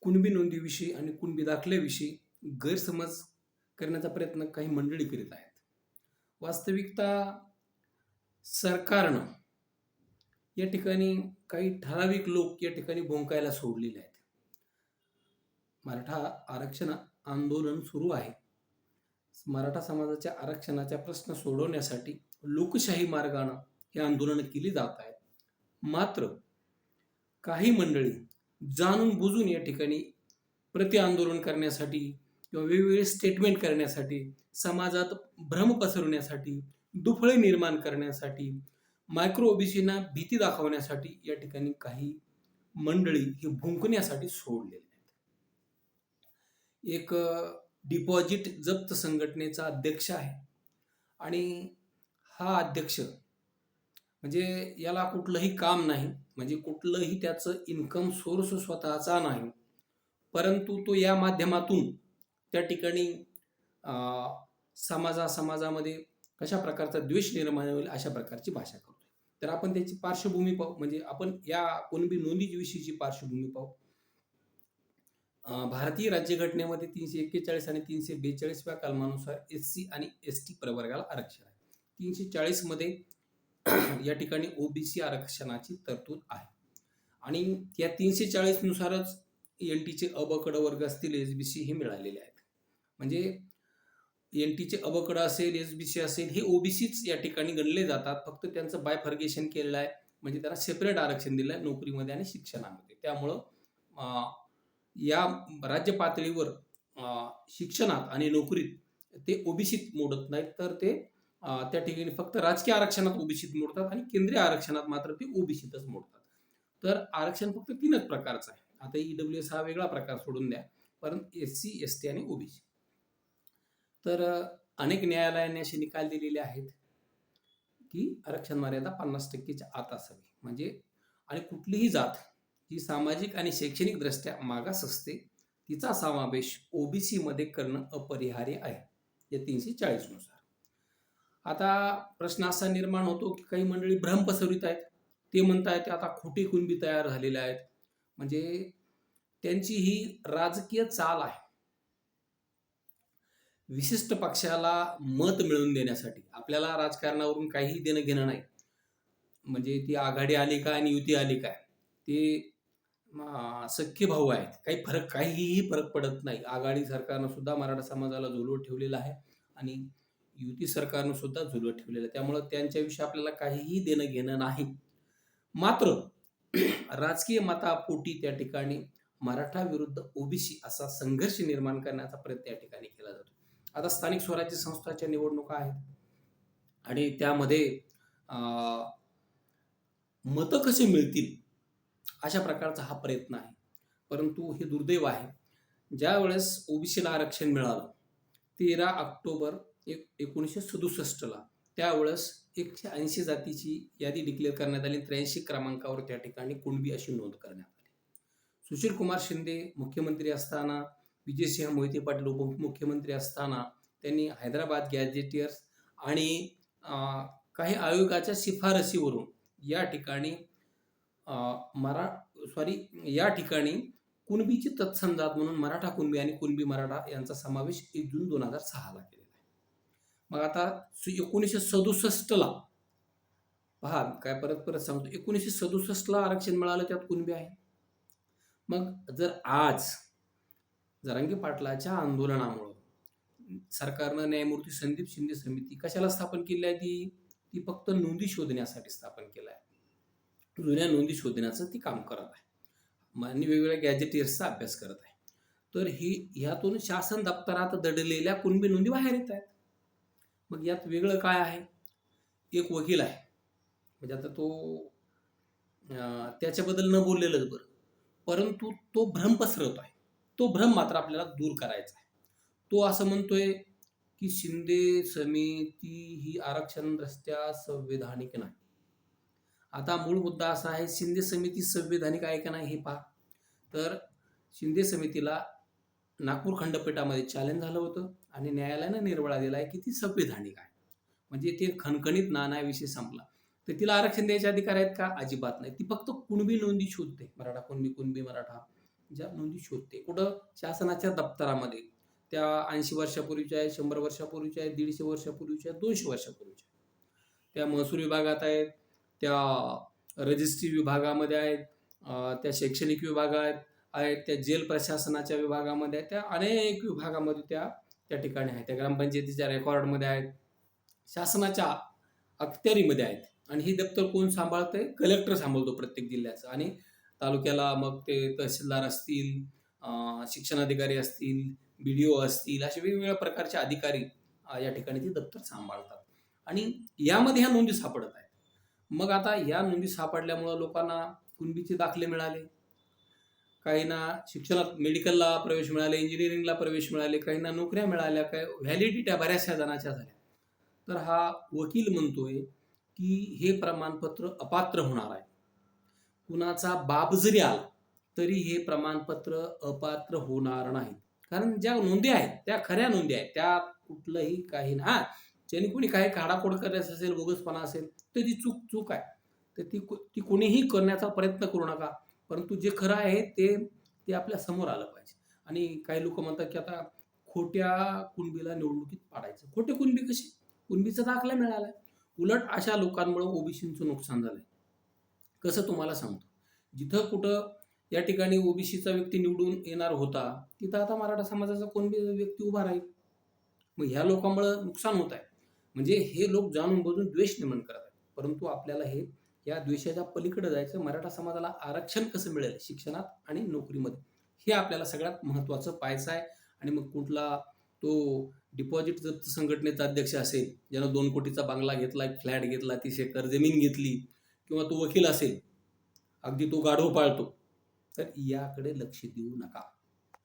कुणबी नोंदीविषयी आणि कुणबी दाखल्याविषयी गैरसमज करण्याचा प्रयत्न काही मंडळी करीत आहेत. वास्तविकता सरकारनं या ठिकाणी काही ठराविक लोक या ठिकाणी भोंकायला सोडलेले आहेत. मराठा आरक्षण आंदोलन सुरू आहे. मराठा समाजाच्या आरक्षणाचा प्रश्न सोडवण्यासाठी लोकशाही मार्गानं हे आंदोलन केली जात आहेत. मात्र काही मंडळी जाणून बुजून या ठिकाणी प्रति आंदोलन करण्यासाठी किंवा वेगवेगळे स्टेटमेंट करण्यासाठी समाजात भ्रम पसरवण्यासाठी दुफळे निर्माण करण्यासाठी मायक्रो ओबीसींना भीती दाखवण्यासाठी या ठिकाणी काही मंडळी ही भुंकण्यासाठी सोडलेले आहेत. एक डिपॉझिट जप्त संघटनेचा अध्यक्ष आहे. आणि हा अध्यक्ष म्हणजे याला कुठलंही काम नाही. म्हणजे कुठलंही त्याचं इन्कम सोर्स स्वतःचा नाही. परंतु तो या माध्यमातून त्या ठिकाणी समाजा समाजामध्ये कशा प्रकारचा द्वेष निर्माण होईल अशा प्रकारची भाषा करतो तर आपण त्याची पार्श्वभूमी पाहू. म्हणजे आपण या कोणबी नोंदीविषयीची पार्श्वभूमी पाहू. भारतीय राज्यघटनेमध्ये तीनशे एक्केचाळीस आणि तीनशे बेचाळीसव्या कलमानुसार एस सी आणि एस टी प्रवर्गाला आरक्षण आहे. तीनशे चाळीसमध्ये या ठिकाणी ओबीसी आरक्षणाची तरतूद आहे. आणि या तीनशे चाळीसनुसारच एन टीचे अबकड वर्ग असतील एस बी सी हे मिळालेले आहेत. म्हणजे एन टीचे अबकड असेल एस बी सी असेल हे ओबीसीच या ठिकाणी गणले जातात. फक्त त्यांचं बायफर्गेशन केलेलं आहे. म्हणजे त्यांना सेपरेट आरक्षण दिलं आहे नोकरीमध्ये आणि शिक्षणामध्ये. त्यामुळं या राज्य पातळीवर अं, शिक्षणात आणि नोकरीत ते ओबीसीत मोडत नाहीत. तर ते त्या ठिकाणी फक्त राजकीय आरक्षणात ओबीसीत मोडतात आणि केंद्रीय आरक्षणात मात्र ते ओबीसीतच मोडतात. तर आरक्षण फक्त तीनच प्रकारचं आहे. आता ई डब्ल्यू एस हा वेगळा प्रकार सोडून द्या. परंतु एस सी एस टी आणि ओबीसी तर अनेक न्यायालयाने असे निकाल दिलेले आहेत की आरक्षण मर्यादा पन्नास टक्केच्या आत असावी. म्हणजे आणि कुठलीही जात जी सामाजिक आणि शैक्षणिक दृष्ट्या मागास असते तिचा समावेश ओबीसी मध्ये करणं अपरिहार्य आहे. या तीनशे चाळीसनुसार. आता प्रश्न असा निर्माण होतो की काही मंडळी भ्रम पसरवित आहेत. ते म्हणतायत आता खोटी कुणबी तयार झालेल्या आहेत. म्हणजे त्यांची ही राजकीय चाल आहे. विशिष्ट पक्षाला मत मिळवून देण्यासाठी आपल्याला राजकारणावरून काहीही देणं घेणं नाही. म्हणजे ती आघाडी आली काय आणि युती आली काय ते सख्य भाऊ आहेत. काही फरक काहीही फरक पडत नाही. आघाडी सरकारनं सुद्धा मराठा समाजाला झुलवत ठेवलेला आहे. आणि युती सरकारनं सुद्धा झुलत ठेवलेलं आहे. त्यामुळं त्यांच्याविषयी आपल्याला काहीही देणं घेणं नाही. मात्र राजकीय मतापोटी त्या ठिकाणी मराठा विरुद्ध ओबीसी असा संघर्ष निर्माण करण्याचा प्रयत्न या ठिकाणी केला जातो. आता स्थानिक स्वराज्य संस्थाच्या निवडणुका आहेत. आणि त्यामध्ये मतं कसे मिळतील अशा प्रकारचा हा प्रयत्न आहे. परंतु हे दुर्दैव आहे. ज्या वेळेस ओबीसीला आरक्षण मिळालं तेरा ऑक्टोबर एक एकोणीसशे सदुसष्टला त्यावेळेस एकशे ऐंशी जातीची यादी डिक्लेअर करण्यात आली. त्र्याऐंशी क्रमांकावर त्या ठिकाणी कुणबी अशी नोंद करण्यात आली. सुशील कुमार शिंदे मुख्यमंत्री असताना विजयसिंह मोहिते पाटील उपमुख्यमंत्री असताना त्यांनी हैदराबाद गॅजेटियर्स आणि काही आयोगाच्या शिफारसीवरून या ठिकाणी मरा सॉरी या ठिकाणी कुणबीची तत्संजात म्हणून मराठा कुणबी आणि कुणबी मराठा यांचा समावेश एक जून दोन हजार सहाला केला. मग आता सु- एकोणीसशे सदुसष्टला पहा काय परत परत सांगतो. एकोणीसशे सदुसष्टला आरक्षण मिळालं त्यात कुणबी आहे? मग जर आज जरांगे पाटलाच्या आंदोलनामुळं सरकारनं न्यायमूर्ती संदीप शिंदे समिती कशाला स्थापन केली आहे ती? ती फक्त नोंदी शोधण्यासाठी स्थापन केलं आहे. जुन्या नोंदी शोधण्याचं ती काम करत आहे. आणि वेगवेगळ्या गॅजेटियर्सचा अभ्यास करत आहे. तर ही ह्यातून शासन दप्तरात दडलेल्या कुणबी नोंदी बाहेर येत आहेत. मग यात वेगळं काय आहे? एक वकील आहे. म्हणजे आता तो त्याच्याबद्दल न बोललेलंच बरं. परंतु तो भ्रम पसरवतो आहे. तो भ्रम मात्र आपल्याला दूर करायचा आहे. तो असं म्हणतोय की शिंदे समिती ही आरक्षण रस्त्या संवैधानिक नाही. आता मूळ मुद्दा असा आहे शिंदे समिती संवैधानिक आहे का नाही हे पहा. तर शिंदे समितीला नागपूर खंडपीठामध्ये चॅलेंज झालं होतं. आणि न्यायालयानं निर्वळा दिला आहे की ती संवैधानिक आहे. म्हणजे ते खणखणीत नाना विषय संपला. तर तिला आरक्षण द्यायचे अधिकार आहेत का? अजिबात नाही. ती फक्त कुणबी नोंदी शोधते. मराठा कुणबी कुणबी मराठा. ज्या नोंदी शोधते. कुठं? शासनाच्या दप्तरामध्ये. त्या ऐंशी वर्षापूर्वीच्या आहेत शंभर वर्षापूर्वीच्या आहेत दीडशे वर्षापूर्वीच्या आहेत दोनशे वर्षापूर्वीच्या त्या महसूल विभागात आहेत. त्या रजिस्ट्री विभागामध्ये आहेत. त्या शैक्षणिक विभागात आहेत त्या जेल प्रशासनाच्या विभागामध्ये आहेत. त्या अनेक विभागामध्ये त्या त्या ठिकाणी आहेत. त्या ग्रामपंचायतीच्या रेकॉर्डमध्ये आहेत. शासनाच्या अखत्यारीमध्ये आहेत. आणि ही दप्तर कोण सांभाळतंय? कलेक्टर सांभाळतो प्रत्येक जिल्ह्याचं. आणि तालुक्याला मग ते तहसीलदार असतील शिक्षणाधिकारी असतील बी डी ओ असतील असे वेगवेगळ्या प्रकारचे अधिकारी या ठिकाणी ते दप्तर सांभाळतात. आणि यामध्ये ह्या नोंदी सापडत आहेत. मग आता या नोंदी सापडल्यामुळं लोकांना कुणबीचे दाखले मिळाले? काहींना शिक्षणात मेडिकलला प्रवेश मिळाले इंजिनिअरिंगला प्रवेश मिळाले काहींना नोकऱ्या मिळाल्या काय व्हॅलिडिट्या बऱ्याचशा जणाच्या झाल्या. तर हा वकील म्हणतोय की हे प्रमाणपत्र अपात्र होणार आहे. कुणाचा बाप जरी आला तरी हे प्रमाणपत्र अपात्र होणार नाही. कारण ज्या नोंदी आहेत त्या खऱ्या नोंदी आहेत त्या कुठलंही काही ना हा ज्यांनी कोणी काही काढाकोड करायचं असेल बोगसपणा असेल तर ती चूक चूक आहे. तर ती ती कोणीही करण्याचा प्रयत्न करू नका. परंतु जे खरं आहे ते ते आपल्यासमोर आलं पाहिजे. आणि काही लोक म्हणतात की आता खोट्या कुणबीला निवडणुकीत पाडायचं. खोटे कुणबी कशी कुणबीचा दाखला मिळाला उलट अशा लोकांमुळे ओबीसीचं नुकसान झालंय. कसं तुम्हाला सांगतो? जिथं कुठं या ठिकाणी ओबीसीचा व्यक्ती निवडून येणार होता तिथं आता मराठा समाजाचा कोणबी व्यक्ती उभा राहील? मग ह्या लोकांमुळं नुकसान होत आहे म्हणजे हे लोक जाणून बजून द्वेष निर्माण करत आहेत. परंतु आपल्याला हे या द्वेषाच्या पलीकडे जायचं मराठा समाजाला आरक्षण कसं मिळेल शिक्षणात आणि नोकरीमध्ये? हे आपल्याला सगळ्यात महत्त्वाचं पाहायचं आहे. आणि मग कुठला तो डिपॉझिट जप्त संघटनेचा अध्यक्ष असेल ज्यानं दोन कोटीचा बंगला घेतला एक फ्लॅट घेतला तीस एकर जमीन घेतली किंवा तो वकील असेल अगदी तो गाढव पाळतो. तर याकडे लक्ष देऊ नका.